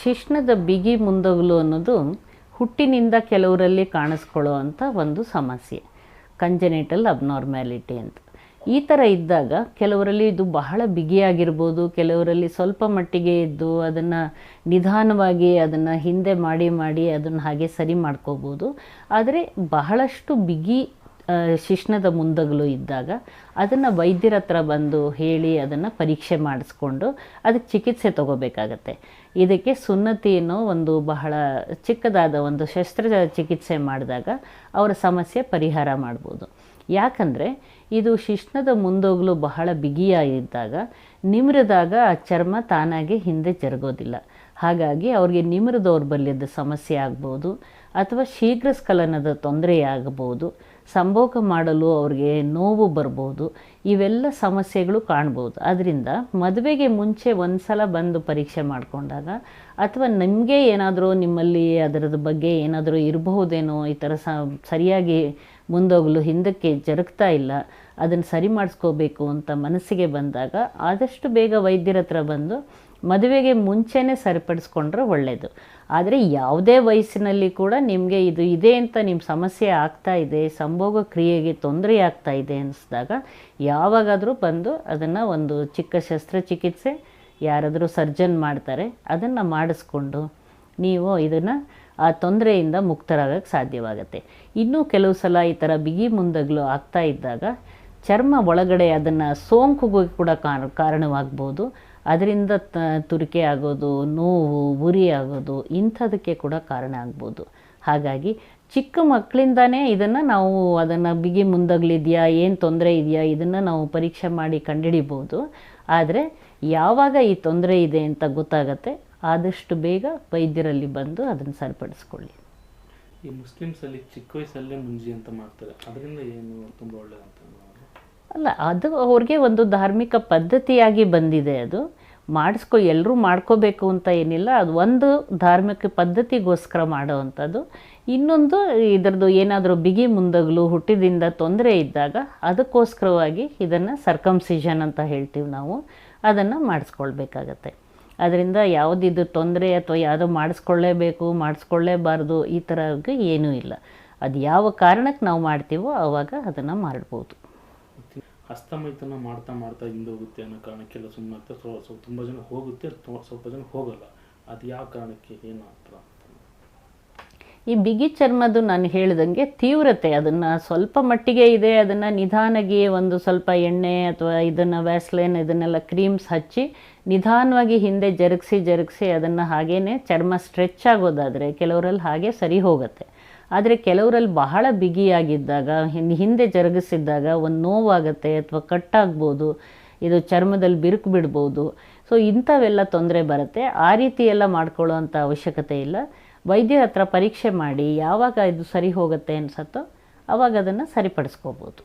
ಶಿಶ್ನದ ಬಿಗಿ ಮುಂದಗಲು ಅನ್ನೋದು ಹುಟ್ಟಿನಿಂದ ಕೆಲವರಲ್ಲಿ ಕಾಣಿಸ್ಕೊಳ್ಳೋ ಅಂಥ ಒಂದು ಸಮಸ್ಯೆ. ಕಂಜನೇಟಲ್ ಅಬ್ನಾರ್ಮ್ಯಾಲಿಟಿ ಅಂತ. ಈ ಥರ ಇದ್ದಾಗ ಕೆಲವರಲ್ಲಿ ಇದು ಬಹಳ ಬಿಗಿಯಾಗಿರ್ಬೋದು, ಕೆಲವರಲ್ಲಿ ಸ್ವಲ್ಪ ಮಟ್ಟಿಗೆ ಇದ್ದು ಅದನ್ನು ನಿಧಾನವಾಗಿ ಅದನ್ನು ಹಿಂದೆ ಮಾಡಿ ಮಾಡಿ ಅದನ್ನು ಹಾಗೆ ಸರಿ ಮಾಡ್ಕೋಬೋದು. ಆದರೆ ಬಹಳಷ್ಟು ಬಿಗಿ ಶಿಶ್ನದ ಮುಂದಗಲು ಇದ್ದಾಗ ಅದನ್ನು ವೈದ್ಯರ ಹತ್ರ ಬಂದು ಹೇಳಿ ಅದನ್ನು ಪರೀಕ್ಷೆ ಮಾಡಿಸ್ಕೊಂಡು ಅದಕ್ಕೆ ಚಿಕಿತ್ಸೆ ತಗೋಬೇಕಾಗತ್ತೆ. ಇದಕ್ಕೆ ಸುನ್ನತಿ ಅನ್ನೋ ಒಂದು ಬಹಳ ಚಿಕ್ಕದಾದ ಒಂದು ಶಸ್ತ್ರ ಚಿಕಿತ್ಸೆ ಮಾಡಿದಾಗ ಅವರ ಸಮಸ್ಯೆ ಪರಿಹಾರ ಮಾಡ್ಬೋದು. ಯಾಕಂದರೆ ಇದು ಶಿಶ್ನದ ಮುಂದೋಗಲು ಬಹಳ ಬಿಗಿಯಾಗಿದ್ದಾಗ ನಿಮ್ರದಾಗ ಆ ಚರ್ಮ ತಾನಾಗೆ ಹಿಂದೆ ಜರುಗೋದಿಲ್ಲ. ಹಾಗಾಗಿ ಅವ್ರಿಗೆ ನಿಮ್ರ ದೌರ್ಬಲ್ಯದ ಸಮಸ್ಯೆ ಆಗ್ಬೋದು ಅಥವಾ ಶೀಘ್ರ ಸ್ಖಲನದ ತೊಂದರೆ ಆಗಬಹುದು ಸಂಭೋಗ ಮಾಡಲು ಅವ್ರಿಗೆ ನೋವು ಬರ್ಬೋದು, ಇವೆಲ್ಲ ಸಮಸ್ಯೆಗಳು ಕಾಣ್ಬೋದು. ಅದರಿಂದ ಮದುವೆಗೆ ಮುಂಚೆ ಒಂದು ಸಲ ಬಂದು ಪರೀಕ್ಷೆ ಮಾಡಿಕೊಂಡಾಗ ಅಥವಾ ನಿಮಗೆ ಏನಾದರೂ ನಿಮ್ಮಲ್ಲಿ ಅದರದ ಬಗ್ಗೆ ಏನಾದರೂ ಇರಬಹುದೇನೋ ಈ ಥರ ಸರಿಯಾಗಿ ಮುಂದೋಗಲು ಹಿಂದಕ್ಕೆ ಜರುಗ್ತಾ ಇಲ್ಲ, ಅದನ್ನು ಸರಿ ಮಾಡಿಸ್ಕೋಬೇಕು ಅಂತ ಮನಸ್ಸಿಗೆ ಬಂದಾಗ ಆದಷ್ಟು ಬೇಗ ವೈದ್ಯರ ಹತ್ರ ಬಂದು ಮದುವೆಗೆ ಮುಂಚೆನೇ ಸರಿಪಡಿಸ್ಕೊಂಡ್ರೆ ಒಳ್ಳೆಯದು ಆದರೆ ಯಾವುದೇ ವಯಸ್ಸಿನಲ್ಲಿ ಕೂಡ ನಿಮಗೆ ಇದು ಇದೆ ಅಂತ ನಿಮ್ಮ ಸಮಸ್ಯೆ ಆಗ್ತಾ ಇದೆ, ಸಂಭೋಗ ಕ್ರಿಯೆಗೆ ತೊಂದರೆ ಆಗ್ತಾ ಇದೆ ಅನ್ನಿಸಿದಾಗ ಯಾವಾಗಾದರೂ ಬಂದು ಅದನ್ನು ಒಂದು ಚಿಕ್ಕ ಶಸ್ತ್ರಚಿಕಿತ್ಸೆ, ಯಾರಾದರೂ ಸರ್ಜನ್ ಮಾಡ್ತಾರೆ, ಅದನ್ನು ಮಾಡಿಸ್ಕೊಂಡು ನೀವು ಇದನ್ನು, ಆ ತೊಂದರೆಯಿಂದ ಮುಕ್ತರಾಗಕ್ಕೆ ಸಾಧ್ಯವಾಗುತ್ತೆ. ಇನ್ನೂ ಕೆಲವು ಸಲ ಈ ಥರ ಬಿಗಿ ಮುಂದಗಲು ಆಗ್ತಾ ಇದ್ದಾಗ, ಚರ್ಮ ಒಳಗಡೆ ಅದನ್ನು ಸೋಂಕುಗೂ ಕೂಡ ಕಾರಣ, ಕಾರಣವಾಗ್ಬೋದು. ಅದರಿಂದ ತ, ತುರಿಕೆ ಆಗೋದು, ನೋವು, ಉರಿ ಆಗೋದು, ಇಂಥದಕ್ಕೆ ಕೂಡ ಕಾರಣ ಆಗ್ಬೋದು. ಹಾಗಾಗಿ ಚಿಕ್ಕ ಮಕ್ಕಳಿಂದನೇ ಇದನ್ನು ನಾವು ಅದನ್ನು ಬಿಗಿ ಮುಂದಗ್ಲಿದೆಯಾ, ಏನು ತೊಂದರೆ ಇದೆಯಾ, ಇದನ್ನು ನಾವು ಪರೀಕ್ಷೆ ಮಾಡಿ ಕಂಡುಹಿಡಿಬೋದು ಆದರೆ ಯಾವಾಗ ಈ ತೊಂದರೆ ಇದೆ ಅಂತ ಗೊತ್ತಾಗತ್ತೆ ಆದಷ್ಟು ಬೇಗ ವೈದ್ಯರಲ್ಲಿ ಬಂದು ಅದನ್ನು ಸರಿಪಡಿಸ್ಕೊಳ್ಳಿ. ಈ ಮುಸ್ಲಿಮ್ಸ್ ಅಲ್ಲಿ ಚಿಕ್ಕ ವಯಸ್ಸಲ್ಲೇ ಮುಂಜಿ ಅಂತ ಮಾಡ್ತಾರೆ. ಅದರಿಂದ ಏನು ತುಂಬ ಒಳ್ಳೆಯ ಅಲ್ಲ ಅದು ಅವ್ರಿಗೆ ಒಂದು ಧಾರ್ಮಿಕ ಪದ್ಧತಿಯಾಗಿ ಬಂದಿದೆ ಅದು. ಮಾಡಿಸ್ಕೊ ಎಲ್ಲರೂ ಮಾಡ್ಕೋಬೇಕು ಅಂತ ಏನಿಲ್ಲ. ಅದು ಒಂದು ಧಾರ್ಮಿಕ ಪದ್ಧತಿಗೋಸ್ಕರ ಮಾಡೋವಂಥದ್ದು. ಇನ್ನೊಂದು ಇದರದ್ದು ಏನಾದರೂ ಬಿಗಿ ಮುಂದಗಲು ಹುಟ್ಟಿದಿಂದ ತೊಂದರೆ ಇದ್ದಾಗ ಅದಕ್ಕೋಸ್ಕರವಾಗಿ ಇದನ್ನು ಸರ್ಕಮ್ಸಿಷನ್ ಅಂತ ಹೇಳ್ತೀವಿ ನಾವು. ಅದನ್ನು ಮಾಡಿಸ್ಕೊಳ್ಬೇಕಾಗತ್ತೆ. ಅದರಿಂದ ಯಾವುದಿದು ತೊಂದರೆ ಅಥವಾ ಯಾವುದೋ ಮಾಡಿಸ್ಕೊಳ್ಳೇಬೇಕು, ಮಾಡಿಸ್ಕೊಳ್ಳೇಬಾರ್ದು ಈ ಥರ ಏನೂ ಇಲ್ಲ. ಅದು ಯಾವ ಕಾರಣಕ್ಕೆ ನಾವು ಮಾಡ್ತೀವೋ ಆವಾಗ ಅದನ್ನು ಮಾಡ್ಬೋದು. ಹಸ್ತಮೈತನ ಮಾಡ್ತಾ ಮಾಡ್ತಾ ಹಿಂದೋಗುತ್ತೆ ಅನ್ನೋ ಕಾರಣಕ್ಕೆಲ್ಲ ಸುಮ್ಮನೆ ತುಂಬ ಜನ ಹೋಗುತ್ತೆ ಸ್ವ- ಸ್ವಲ್ಪ ಜನ ಹೋಗಲ್ಲ. ಅದು ಯಾವ ಕಾರಣಕ್ಕೆ, ಏನು ಅಂತ ಈ ಬಿಗಿ ಚರ್ಮದ್ದು ನಾನು ಹೇಳಿದಂಗೆ ತೀವ್ರತೆ, ಅದನ್ನು ಸ್ವಲ್ಪ ಮಟ್ಟಿಗೆ ಇದೆ, ಅದನ್ನು ನಿಧಾನಾಗಿ ಒಂದು ಸ್ವಲ್ಪ ಎಣ್ಣೆ ಅಥವಾ ಇದನ್ನು ವ್ಯಾಸ್ಲೈನ್, ಇದನ್ನೆಲ್ಲ ಕ್ರೀಮ್ಸ್ ಹಚ್ಚಿ ನಿಧಾನವಾಗಿ ಹಿಂದೆ ಜರುಗಿಸಿ ಜರುಗಿಸಿ ಅದನ್ನು ಹಾಗೇ ಚರ್ಮ ಸ್ಟ್ರೆಚ್ ಆಗೋದಾದರೆ ಕೆಲವರಲ್ಲಿ ಹಾಗೆ ಸರಿ ಹೋಗುತ್ತೆ. ಆದರೆ ಕೆಲವರಲ್ಲಿ ಬಹಳ ಬಿಗಿಯಾಗಿದ್ದಾಗ, ಹಿಂದೆ ಜರುಗಿಸಿದ್ದಾಗ ಒಂದು ನೋವಾಗುತ್ತೆ ಅಥವಾ ಕಟ್ಟಾಗ್ಬೋದು ಇದು ಚರ್ಮದಲ್ಲಿ ಬಿರುಕು ಬಿಡ್ಬೋದು. ಸೊ ಇಂಥವೆಲ್ಲ ತೊಂದರೆ ಬರುತ್ತೆ. ಆ ರೀತಿ ಎಲ್ಲ ಅವಶ್ಯಕತೆ ಇಲ್ಲ. ವೈದ್ಯರ ಹತ್ರ ಪರೀಕ್ಷೆ ಮಾಡಿ ಯಾವಾಗ ಇದು ಸರಿ ಹೋಗುತ್ತೆ ಅನ್ಸತ್ತೋ ಆವಾಗ ಅದನ್ನು ಸರಿಪಡಿಸ್ಕೋಬೋದು.